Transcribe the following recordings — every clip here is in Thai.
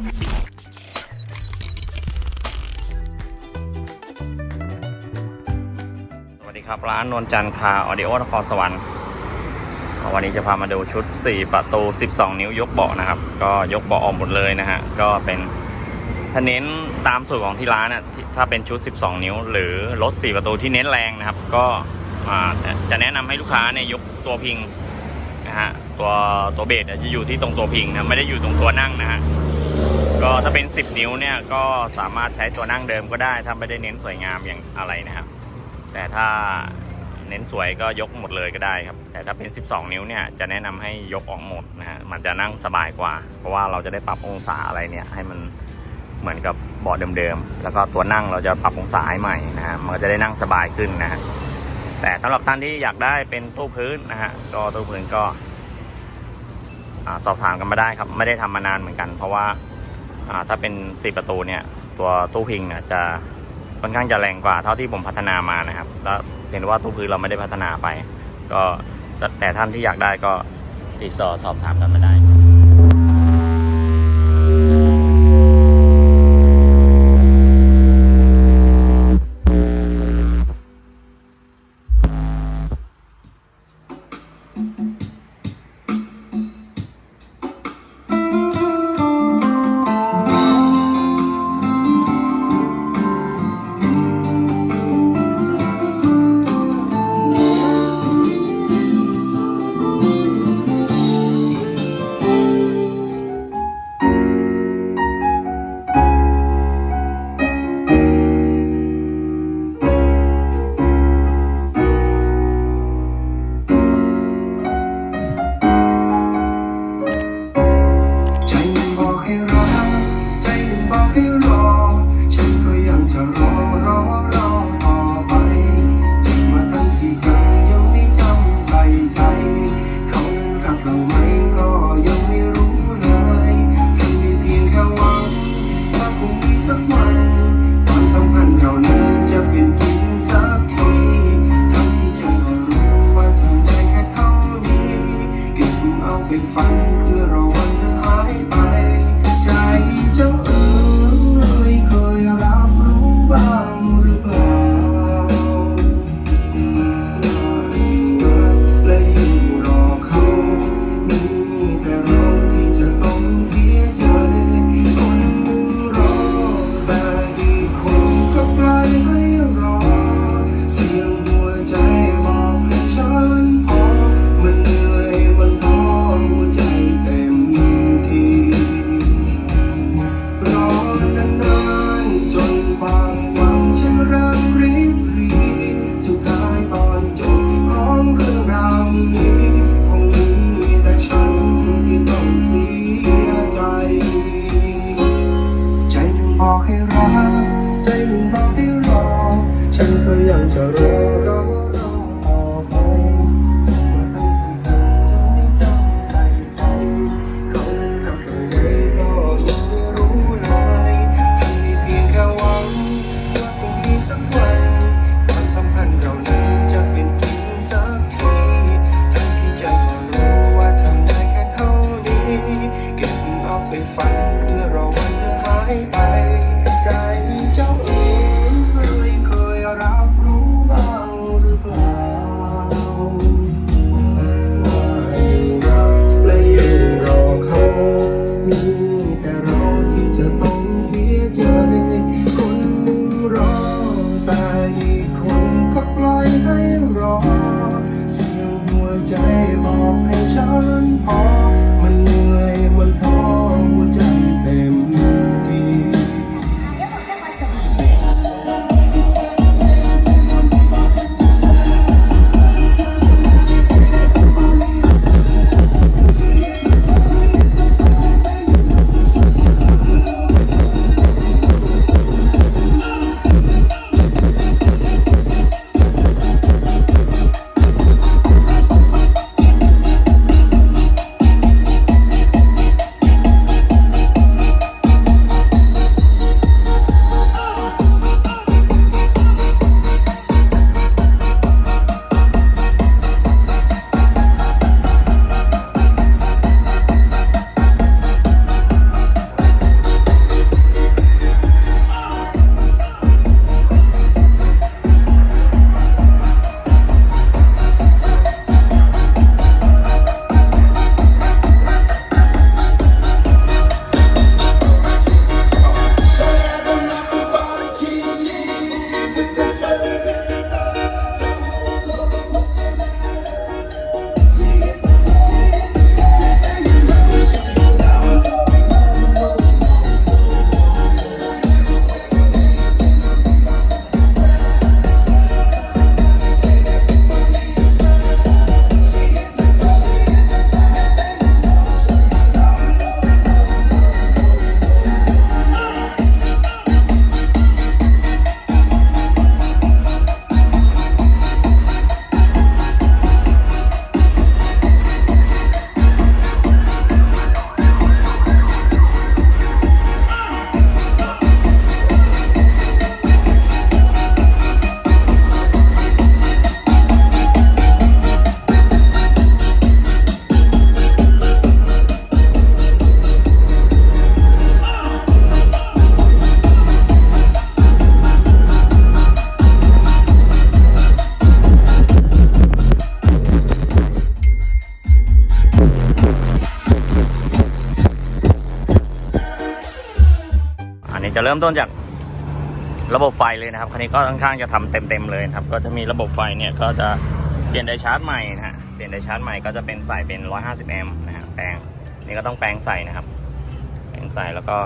สวัสดีครับ ร้านนวลจันทร์คาร์ออดิโอนครสวรรค์วันนี้จะพามาดูชุด 4 ประตู 12 นิ้วยกเบาะนะครับ ก็ยกเบาะออกหมดเลยนะฮะ ก็เป็นถ้าเน้นตามสูตรของที่ร้านน่ะถ้าเป็นชุด 12 นิ้ว หรือรถ 4 ประตูที่เน้นแรงนะครับ ก็จะแนะนำให้ลูกค้าเนี่ยยกตัวพิงนะฮะ ตัวตัวเบสจะอยู่ที่ตรงตัวพิงนะ ไม่ได้อยู่ตรงตัวนั่งนะฮะ ก็ถ้าเป็น 10 นิ้วเนี่ยก็สามารถใช้ตัวนั่งเดิมก็ได้ถ้าไม่ได้เน้นสวยงามอย่างอะไรนะครับ แต่ถ้าเน้นสวยก็ยกหมดเลยก็ได้ครับ แต่ถ้าเป็น 12 นิ้วเนี่ยจะแนะนำให้ยกออกหมดนะฮะมันจะนั่งสบายกว่า เพราะว่าเราจะได้ปรับองศาอะไรเนี่ยให้มันเหมือนกับเบาะเดิมๆ แล้วก็ตัวนั่งเราจะปรับองศาให้ใหม่นะฮะ มันก็จะได้นั่งสบายขึ้นนะฮะ แต่สำหรับท่านที่อยากได้เป็นตู้พื้นนะฮะ ก็ตู้พื้นก็อสอบถามกันมาได้ครับ ไม่ได้ทำมานานเหมือนกัน เพราะว่า ถ้าเป็น 4 ประตูเนี่ยตัวตู้พิงเนี่ยจะค่อนข้างจะแรงกว่าเท่าที่ผมพัฒนามานะครับ แล้วเห็นว่าตู้พื้นเราไม่ได้พัฒนาไป ก็แต่ท่านที่อยากได้ก็ติดต่อสอบถามกันมาได้ จะเริ่มต้นจากระบบไฟเลยนะครับ คันนี้ก็ค่อนข้างจะทำเต็มๆเลยครับ ก็จะมีระบบไฟเนี่ยก็จะเปลี่ยนไดชาร์จใหม่นะฮะ เปลี่ยนไดชาร์จใหม่ก็จะเป็นใส่เป็น 150 แอมป์นะฮะ แปลง นี่ก็ต้องแปลงใส่นะครับ แปลงใส่แล้วก็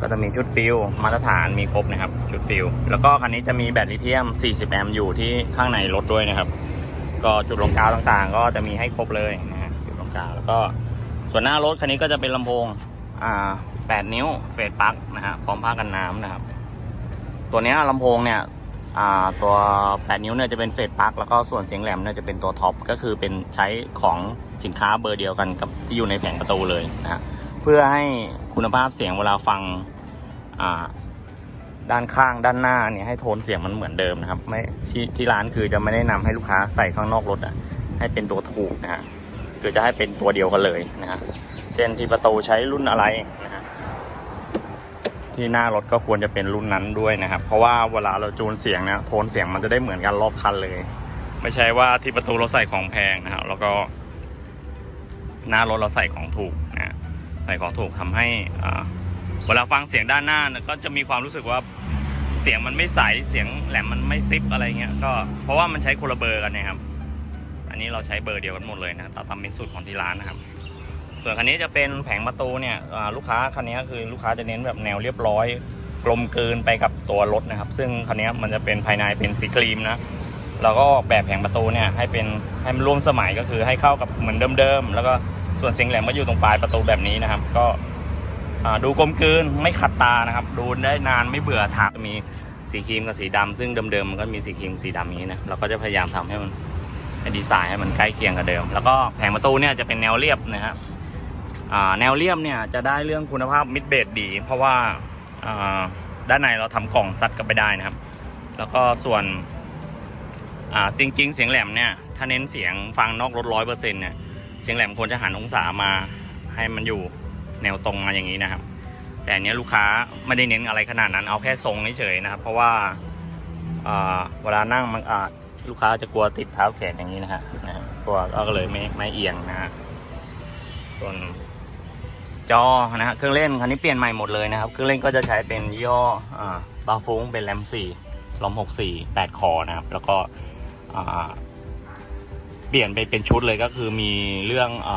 ก็จะมีชุดฟิลมาตรฐานมีครบนะครับ ชุดฟิลแล้วก็คันนี้จะมีแบตลิเธียม 40 แอมป์อยู่ที่ข้างในรถด้วยนะครับ ก็จุดลงกาวต่างๆ ก็จะมีให้ครบเลยนะฮะ จุดลงกาวแล้วก็ ส่วนหน้ารถคันนี้ก็จะเป็นลำโพง อ่า 8 นิ้วเฟสปักนะฮะพร้อมผ้ากันน้ำนะครับ ตัวนี้ลำโพงเนี่ยอ่าตัว 8 นิ้วเนี่ยจะเป็นเฟสปักแล้วก็ส่วนเสียงแหลมเนี่ยจะเป็นตัวท็อปก็คือเป็นใช้ของสินค้าเบอร์เดียวกันกับที่อยู่ในแผงประตูเลยนะฮะเพื่อให้คุณภาพเสียงเวลาฟังอ่าด้านข้างด้านหน้าเนี่ยให้โทนเสียงมันเหมือนเดิมนะครับไม่ที่ที่ร้านคือจะไม่ได้นำให้ลูกค้าใส่ข้างนอกรถอะให้เป็นตัวถูกนะฮะคือจะให้เป็นตัวเดียวกันเลยนะฮะเช่นที่ประตูใช้รุ่นอะไรนะฮะ ที่หน้ารถก็ควรจะเป็นรุ่นนั้นด้วยนะครับ เพราะว่าเวลาเราจูนเสียงเนี่ยโทนเสียงมันจะได้เหมือนกันรอบคันเลย ไม่ใช่ว่าที่ประตูเราใส่ของแพงนะครับ แล้วก็ หน้ารถเราใส่ของถูกนะใส่ของถูกทำให้เวลาฟังเสียงด้านหน้าเนี่ยก็จะมีความรู้สึกว่าเสียงมันไม่ใสเสียงแหลมมันไม่ซิปอะไรเงี้ยก็เพราะว่ามันใช้คนละเบอร์กันนะครับ อันนี้เราใช้เบอร์เดียวกันหมดเลยนะตามตามมิตรสุดของที่ร้านนะครับ ส่วนคันนี้จะเป็นแผงประตูเนี่ยลูกค้าคันนี้คือลูกค้าจะเน้นแบบแนวเรียบร้อย กลมกลืนไปกับตัวรถนะครับ ซึ่งคันนี้มันจะเป็นภายในเป็นสีครีมนะเราก็ออกแบบแผงประตูเนี่ยให้เป็นให้มันร่วมสมัยก็คือให้เข้ากับเหมือนเดิมๆแล้วก็ส่วนเสียงแหลมก็อยู่ตรงปลายประตูแบบนี้นะครับ ก็ดูกลมกลืนไม่ขัดตานะครับ ดูได้นานไม่เบื่อถากมีสีครีมกับสีดำซึ่งเดิมๆมันก็มีสีครีมสีดำอย่านี้นะเราก็จะพยายามทำให้มันดีไซน์ให้มันใกล้เคียงกับเดิม แล้วก็แผงประตูเนี่ยจะเป็นแนวเรียบนะครับ แนวเรียบเนี่ยจะได้เรื่องคุณภาพมิดเบสดี เพราะว่าด้านในเราทำกล่องซัดกันไปได้นะครับ แล้วก็ส่วนอ่าจริงเสียงแหลมเนี่ยถ้าเน้นเสียงฟังนอกรถร้อยเปอร์เซ็นต์เนี่ยเสียงแหลมควรจะหันองศามาให้มันอยู่แนวตรงมาอย่างนี้นะครับ แต่เนี้ยลูกค้าไม่ได้เน้นอะไรขนาดนั้นเอาแค่ทรงเฉยๆนะครับ เพราะว่าเวลานั่งมันอาจลูกค้าจะกลัวติดเท้าแขนอย่างนี้นะฮะนะฮะกลัวก็เลยไม่ไม่เอียงนะฮะส่วน จอนะฮะเครื่องเล่นคันนี้เปลี่ยนใหม่หมดเลยนะครับ เครื่องเล่นก็จะใช้เป็นยี่ห้ออ่าบาฟุ้งเป็นแรมสี่ลอมหกสี่แปดคอนะครับ แล้วก็เปลี่ยนไปเป็นชุดเลยก็คือมีเรื่องอ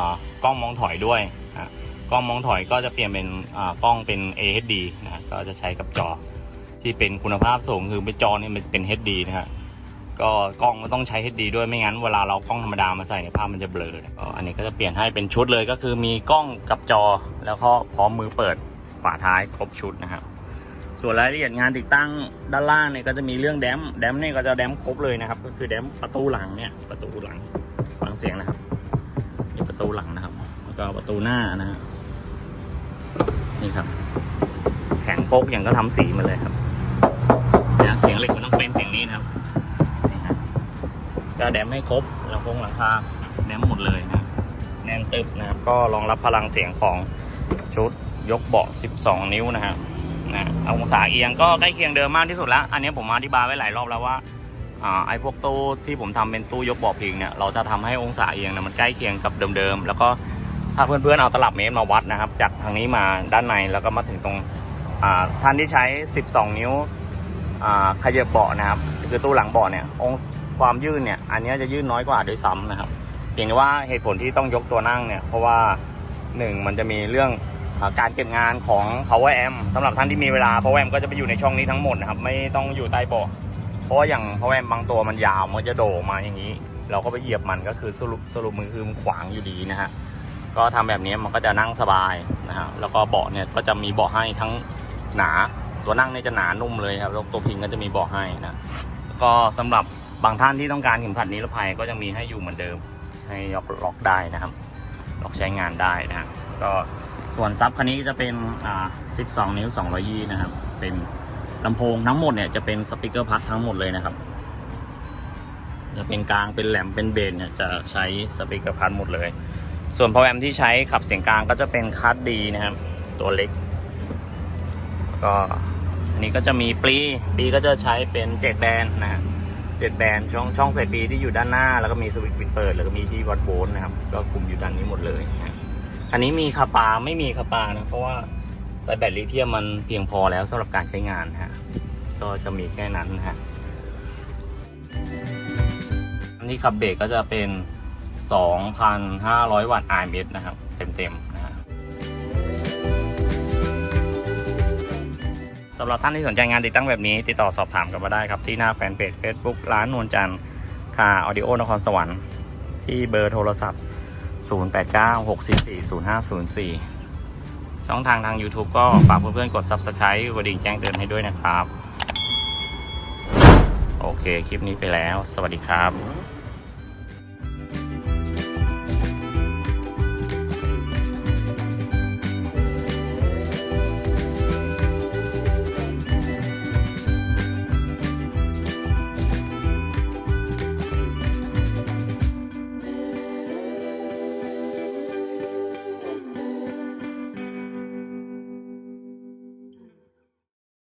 กล้องมองถอยด้วยอะกล้องมองถอยก็จะเปลี่ยนเป็นกล้องเป็น AHD นะฮะก็จะใช้กับจอที่เป็นคุณภาพสูงคือเป็นจอเนี่ยมันเป็น HD นะฮะ ก็กล้องก็ต้องใช้ HD ด้วยไม่งั้นเวลาเรากล้องธรรมดามาใส่ในภาพมันจะเบลอก็อันนี้ก็จะเปลี่ยนให้เป็นชุดเลยก็คือมีกล้องกับจอ แล้วก็พร้อมมือเปิดฝาท้ายครบชุดนะครับส่วนรายละเอียดงานติดตั้งด้านล่างเนี่ยก็จะมีเรื่องแดมแดมเนี่ยก็จะแดมครบเลยนะครับ ก็คือแดมประตูหลังเนี่ยประตูหลังฟังเสียงนะครับนี่ประตูหลังนะครับ แล้วก็ประตูหน้านะฮะนี่ครับ แข็งโป๊กอย่างก็ทำสีมาเลยครับเสียงเหล็กมันต้องเป็นอย่างนี้นะครับ ก็แดมให้ครบลำโพงหลังคาแดมหมดเลยนะแน่นตึบนะครับก็รองรับพลังเสียงของชุดยกเบาะ 12 นิ้วนะฮะนะเอาองศาเอียงก็ใกล้เคียงเดิมมากที่สุดแล้ว อันนี้ผมอธิบายไว้หลายรอบแล้วว่าอ่าไอ้พวกตู้ที่ผมทำเป็นตู้ยกเบาะพิงเนี่ยเราจะทำให้องศาเอียงเนี่ยมันใกล้เคียงกับเดิมๆแล้วก็ถ้าเพื่อนๆเอาตลับเมตรมาวัดนะครับ จากทางนี้มาด้านในแล้วก็มาถึงตรงอ่าท่านที่ใช้ 12 นิ้วอ่าขยับเบาะนะครับ คือตู้หลังเบาะเนี่ยอง ความยืดเนี่ย อันนี้จะยืดน้อยกว่าด้วยซ้ำนะครับเพียงแต่ว่าเหตุผลที่ต้องยกตัวนั่งเนี่ย เพราะว่าหนึ่งมันจะมีเรื่องอการเก็บงานของ power amp สำหรับท่านที่มีเวลา power amp ก็จะไปอยู่ในช่องนี้ทั้งหมดนะครับ ไม่ต้องอยู่ใต้เบาะเพราะว่าอย่าง power amp บางตัวมันยาวมันจะโด่มาอย่างนี้ เราก็ไปเหยียบมันก็คือสรุปสรุปมือคือมันขวางอยู่ดีนะฮะก็ทำแบบนี้มันก็จะนั่งสบายนะฮะแล้วก็เบาะเนี่ยก็จะมีเบาะให้ทั้งหนาตัวนั่งเนี่ยจะหนานุ่มเลยครับแล้วตัวพิงก็จะมีเบาะให้นะก็สำหรับ บางท่านที่ต้องการเข็มขัดนิรภัยก็จะมีให้อยู่เหมือนเดิม ให้ล็อกล็อกได้นะครับ ล็อกใช้งานได้นะฮะก็ส่วนซับคันนี้จะเป็นอ่า12 นิ้ว200ยี่นะครับ เป็นลำโพงทั้งหมดเนี่ยจะเป็นสปีกเกอร์พัดทั้งหมดเลยนะครับ จะเป็นกลางเป็นแหลมเป็นเบสเนี่ยจะใช้สปีกเกอร์พัดหมดเลย ส่วนพอแอมที่ใช้ขับเสียงกลางก็จะเป็นคัสดีนะครับ ตัวเล็ก ก็อันนี้ก็จะมีปลีปลีก็จะใช้เป็นเจ็ดแบนนะฮะ เจ็ดแบนช่องช่องใส่ปีที่อยู่ด้านหน้า แล้วก็มีสวิตช์ปิดเปิด แล้วก็มีที่วัดโวลต์นะครับ ก็คุมอยู่ด้านนี้หมดเลยนะอันนี้มีคาปาไม่มีคาปานะ เพราะว่าแต่แบตลิเธียมมันเพียงพอแล้วสำหรับการใช้งานฮะก็จะมีแค่นั้นฮะอันนี้ขับเบรกก็จะเป็น 2,500 วัตต์ RMS นะครับ เต็มๆ สำหรับท่านที่สนใจงานติดตั้งแบบนี้ ติดต่อสอบถามกันมาได้ครับ ที่หน้าแฟนเพจ Facebook ร้านนวลจันทร์คาออดิโอนครสวรรค์ ที่เบอร์โทรศัพท์ 0896440504 ช่องทางทาง YouTube ก็ฝากเพื่อนๆกด Subscribe กระดิ่งแจ้งเตือนให้ด้วยนะครับ โอเค คลิปนี้ไปแล้ว สวัสดีครับ